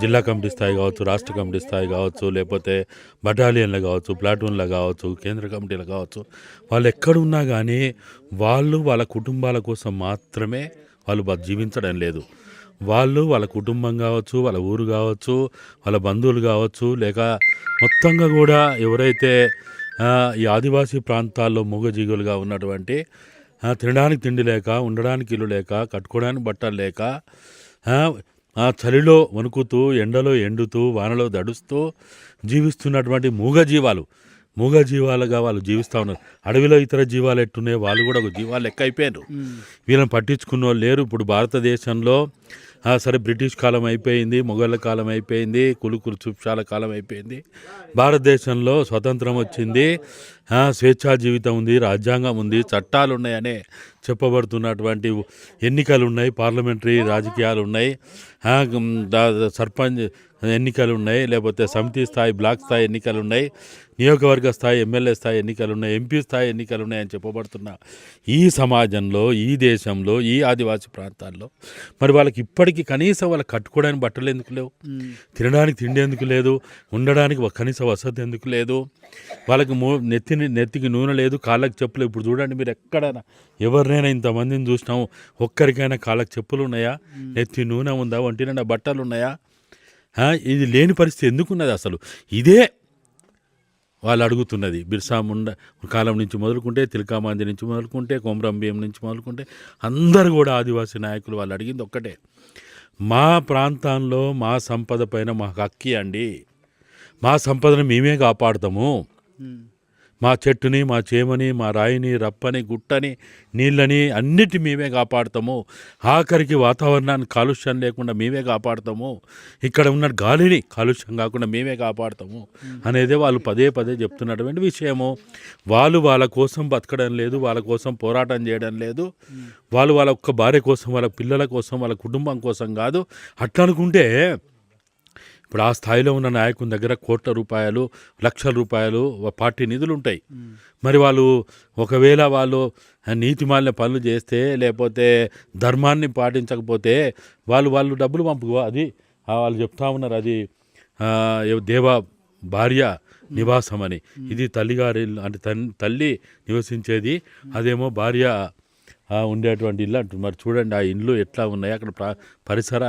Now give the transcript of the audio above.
జిల్లా కమిటీ స్థాయి కావచ్చు రాష్ట్ర కమిటీ స్థాయి కావచ్చు లేకపోతే బటాలియన్లు కావచ్చు ప్లాటూన్లు కావచ్చు కేంద్ర కమిటీలు కావచ్చు వాళ్ళు ఎక్కడున్నా కానీ వాళ్ళు వాళ్ళ కుటుంబాల కోసం మాత్రమే వాళ్ళు జీవించడం లేదు. వాళ్ళు వాళ్ళ కుటుంబం కావచ్చు వాళ్ళ ఊరు కావచ్చు వాళ్ళ బంధువులు కావచ్చు లేక మొత్తంగా కూడా ఎవరైతే ఈ ఆదివాసీ ప్రాంతాల్లో మూగజీవులుగా ఉన్నటువంటి తినడానికి తిండి లేక ఉండడానికి ఇల్లు లేక కట్టుకోవడానికి బట్టలు లేక ఆ, చలిలో వణుకుతూ ఎండలో ఎండుతూ వానలో దడుస్తూ జీవిస్తున్నటువంటి మూగజీవాలు మూగజీవాలుగా వాళ్ళు జీవిస్తూ ఉన్నారు. అడవిలో ఇతర జీవాలు ఎట్టున్నాయి వాళ్ళు కూడా ఒక జీవాలు లెక్క అయిపోయారు వీళ్ళని పట్టించుకున్న వాళ్ళు లేరు. ఇప్పుడు భారతదేశంలో సరే బ్రిటిష్ కాలం అయిపోయింది మొఘళ్ళ కాలం అయిపోయింది కులుకులు చుప్షాల కాలం అయిపోయింది. భారతదేశంలో స్వతంత్రం వచ్చింది. స్వేచ్ఛా జీవితం ఉంది రాజ్యాంగం ఉంది చట్టాలు ఉన్నాయనే చెప్పబడుతున్నటువంటి ఎన్నికలు ఉన్నాయి పార్లమెంటరీ రాజకీయాలు ఉన్నాయి సర్పంచ్ ఎన్నికలు ఉన్నాయి లేకపోతే సమితి స్థాయి బ్లాక్ స్థాయి ఎన్నికలు ఉన్నాయి నియోజకవర్గ స్థాయి ఎమ్మెల్యే స్థాయి ఎన్నికలు ఉన్నాయి ఎంపీ స్థాయి ఎన్నికలు ఉన్నాయని చెప్పబడుతున్న ఈ సమాజంలో ఈ దేశంలో ఈ ఆదివాసీ ప్రాంతాల్లో మరి వాళ్ళకి ఇప్పటికీ కనీసం వాళ్ళకి కట్టుకోవడానికి బట్టలు ఎందుకు లేవు? తినడానికి తిండి ఎందుకు లేదు? ఉండడానికి కనీస వసతి ఎందుకు లేదు? వాళ్ళకి మో నెత్తిని నెత్తికి నూనె లేదు కాళ్ళకి చెప్పులు. ఇప్పుడు చూడండి మీరు ఎక్కడైనా ఎవరినైనా ఇంతమందిని చూసినాము ఒక్కరికైనా కాళ్ళకి చెప్పులు ఉన్నాయా? నెత్తి నూనె ఉందా? ఒంటి నిండా బట్టలు ఉన్నాయా? ఇది లేని పరిస్థితి. ఎందుకున్నది అసలు? ఇదే వాళ్ళు అడుగుతున్నది. బిర్సా ముండ కాలం నుంచి మొదలుకుంటే తిలకామాంది నుంచి మొదలుకుంటే కొమరం భీం నుంచి మొదలుకుంటే అందరు కూడా ఆదివాసీ నాయకులు వాళ్ళు అడిగింది ఒక్కటే. మా ప్రాంతంలో మా సంపద పైన మాకు హక్కి అండి మా సంపదను మేమే కాపాడుతాము. మా చెట్టుని మా చేమని మా రాయిని రప్పని గుట్టని నీళ్ళని అన్నిటి మేమే కాపాడతాము. ఆఖరికి వాతావరణాన్ని కాలుష్యం లేకుండా మేమే కాపాడతాము. ఇక్కడ ఉన్న గాలిని కాలుష్యం కాకుండా మేమే కాపాడతాము అనేది వాళ్ళు పదే పదే చెప్తున్నటువంటి విషయము వాళ్ళు వాళ్ళ కోసం బతకడం లేదు వాళ్ళ కోసం పోరాటం చేయడం లేదు. వాళ్ళు వాళ్ళ ఒక్క భార్య కోసం వాళ్ళ పిల్లల కోసం వాళ్ళ కుటుంబం కోసం కాదు. అట్లా అనుకుంటే ఇప్పుడు ఆ స్థాయిలో ఉన్న నాయకుని దగ్గర కోట్ల రూపాయలు లక్షల రూపాయలు పార్టీ నిధులు ఉంటాయి మరి వాళ్ళు ఒకవేళ వాళ్ళు నీతిమాలిన పనులు చేస్తే లేకపోతే ధర్మాన్ని పాటించకపోతే వాళ్ళు వాళ్ళు డబ్బులు పంపు అది వాళ్ళు చెప్తా ఉన్నారు అది దేవ భార్య నివాసం అని. ఇది తల్లిగారి అంటే తన్ తల్లి నివసించేది అదేమో భార్య ఉండేటువంటి ఇల్లు అంటుంది మరి చూడండి ఆ ఇండ్లు ఎట్లా ఉన్నాయి అక్కడ ప్ర- పరిసరాలు